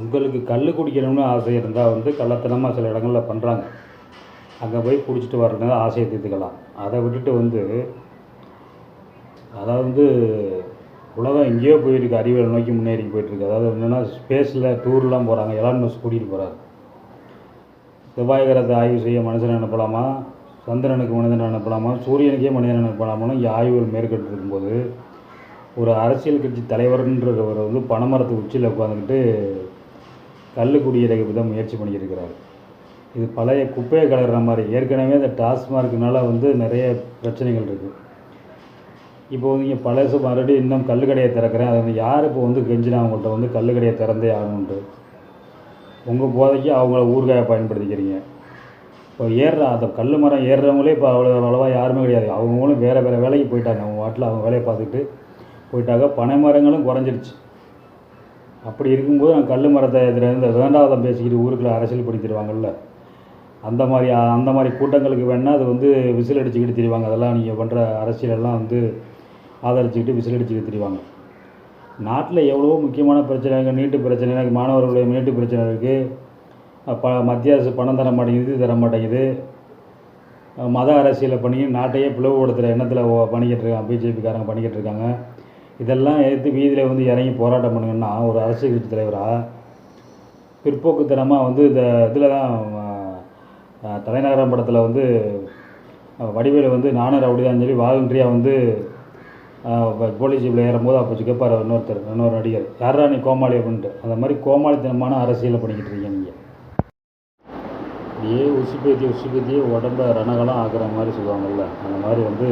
உங்களுக்கு கல் குடிக்கணும்னு ஆசை இருந்தால் வந்து கள்ளத்தனமாக சில இடங்களில் பண்ணுறாங்க அங்கே போய் குடிச்சிட்டு வரணும் ஆசையை தீர்த்துக்கலாம். அதை விட்டுட்டு வந்து அதாவது வந்து உலகம் எங்கேயோ போயிருக்கு அறிவியல் நோக்கி முன்னேறி போயிட்டுருக்கு. அதாவது என்னென்னா ஸ்பேஸில் டூர்லாம் போகிறாங்க எலான் மஸ் கூட்டிகிட்டு போகிறாரு செவ்வாய் கிரகத்தை ஆய்வு செய்ய மனுஷனை அனுப்பலாமா? சந்திரனுக்கு மனிதனை அனுப்பலாமா? சூரியனுக்கே மனிதனை அனுப்பலாமான்னு இங்கே ஆய்வுகள் மேற்கொண்டு இருக்கும்போது ஒரு அரசியல் கட்சி தலைவர்ன்றவர் வந்து பனைமரத்து உச்சியில் உட்காந்துக்கிட்டு கல் விதம் தான் முயற்சி பண்ணியிருக்கிறாரு. இது பழைய குப்பையை கலர்ற மாதிரி. ஏற்கனவே இந்த டாஸ்மார்க்னால வந்து நிறைய பிரச்சனைகள் இருக்குது இப்போ வந்து இங்கே பழசு மறுபடியும் இன்னும் கல் கடையை திறக்கிறேன். அது வந்து யார் இப்போ வந்து கெஞ்சினா அவங்கள்ட்ட வந்து கல் கடையை திறந்தே ஆகணுன்ட்டு உங்கள் போதைக்கு அவங்கள ஊறுகாயை பயன்படுத்திக்கிறீங்க. இப்போ ஏறுற அந்த கல் மரம் ஏறுறவங்களே இப்போ அவ்வளோ அவ்வளோவா யாருமே கிடையாது. அவங்களும் வேறு வேறு வேலைக்கு போயிட்டாங்க. அவங்க வாட்டில் அவங்க வேலையை பார்த்துக்கிட்டு போயிட்டாங்க. பனை மரங்களும் குறைஞ்சிருச்சு. அப்படி இருக்கும்போது நான் கல் மரத்தை இதில் இந்த வேண்டாதம் பேசிக்கிட்டு ஊருக்குள்ள அரசியல் பண்ணி அந்த மாதிரி அந்த மாதிரி கூட்டங்களுக்கு வேணால் அது வந்து விசில் அடிச்சுக்கிட்டு தெரிவாங்க. அதெல்லாம் நீங்கள் பண்ணுற அரசியலெல்லாம் வந்து ஆதரிச்சுக்கிட்டு விசில் அடிச்சுக்கிட்டு தெரிவாங்க. நாட்டில் எவ்வளவோ முக்கியமான பிரச்சனை இருக்குது நீட்டு பிரச்சனை எனக்கு மாணவர்களுடைய நீட்டு பிரச்சனை இருக்குது ப மத்திய அரசு பணம் தர மாட்டேங்குது தர மாட்டேங்குது. மத அரசியலை பண்ணி நாட்டையே பிளவுபடுத்துகிற எண்ணத்தில் பண்ணிக்கிட்டு இருக்காங்க. பிஜேபிக்காரங்க பண்ணிக்கிட்டு இருக்காங்க. இதெல்லாம் எதிர்த்து வீதியில் வந்து இறங்கி போராட்டம் பண்ணுங்கன்னா ஒரு அரசியல் கட்சி தலைவராக பிற்போக்குத்தனமாக வந்து இந்த இதில் தான் தலைநகரம் படத்தில் வந்து வடிவேலு வந்து நானும் ரவுடிதான் சொல்லி வாலண்டரியாக வந்து போலீஸ் ஜீப்பில் ஏறும்போது அப்போ கேட்பார் இன்னொருத்தர் இன்னொரு நடிகர். யாரா நீ கோமாளி அப்படின்ட்டு. அந்த மாதிரி கோமாளித்தனமான அரசியலை பண்ணிக்கிட்டு இருக்கீங்க நீங்கள் ஏ உசுப்பேத்தி உசுப்பேத்தி உடம்ப ரணகலம் ஆக்குற மாதிரி சொல்லுவாங்கல்ல அந்த மாதிரி வந்து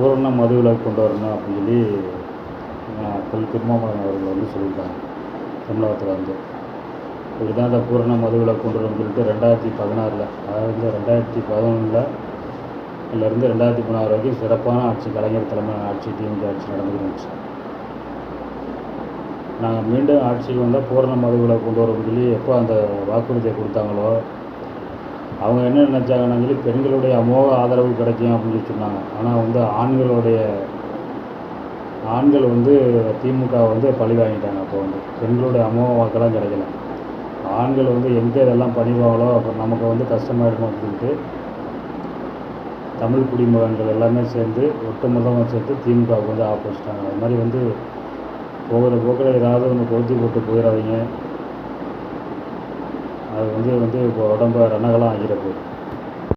பூரண மதுவில் கொண்டு வரணும் அப்படின்னு சொல்லி அஹ், திரு திருமாவளவன் அவர்கள் வந்து சொல்லியிருக்காங்க. தமிழகத்தில் வந்து. இப்படி தான் அந்த பூரண மதுவில் கொண்டு வரணும்னு சொல்லிட்டு ரெண்டாயிரத்தி பதினாறில் அதாவது ரெண்டாயிரத்தி பதினொன்றில் இருந்து ரெண்டாயிரத்தி பதினாறு வரைக்கும் சிறப்பான ஆட்சி கலைஞர் தலைமை ஆட்சி டிஎம்கே ஆட்சி நடந்துருந்துச்சு நாங்கள் மீண்டும் ஆட்சிக்கு வந்தால் பூரண மதுவிலை கொண்டு வரோம்னு சொல்லி எப்போ அந்த வாக்குறுதியை கொடுத்தாங்களோ அவங்க என்ன நினச்சாங்கன்னா சொல்லி பெண்களுடைய அமோக ஆதரவு கிடைக்கும் அப்படின்னு சொல்லி சொன்னாங்க. ஆனால் வந்து ஆண்களுடைய ஆண்கள் வந்து திமுக வந்து பழி வாங்கிட்டாங்க அப்போ வந்து. பெண்களுடைய அமோக வாக்கெல்லாம் கிடைக்கல. ஆண்கள் வந்து எங்கே இதெல்லாம் பண்ணிடுவாங்களோ அப்போ நமக்கு வந்து கஷ்டமாயிருக்கும் அப்படின்ட்டு தமிழ் குடிமகன்கள் எல்லாமே சேர்ந்து ஒட்டுமொத்தமாக சேர்த்து திமுகவுக்கு வந்து ஆப்போசிட்டாங்க அது மாதிரி வந்து போகிற போக்கில் ஏதாவது ஒன்று கொளுத்தி போட்டு போயிடாதீங்க அது வந்து வந்து இப்போ உடம்ப ரணகலம் ஆகிட போகுது.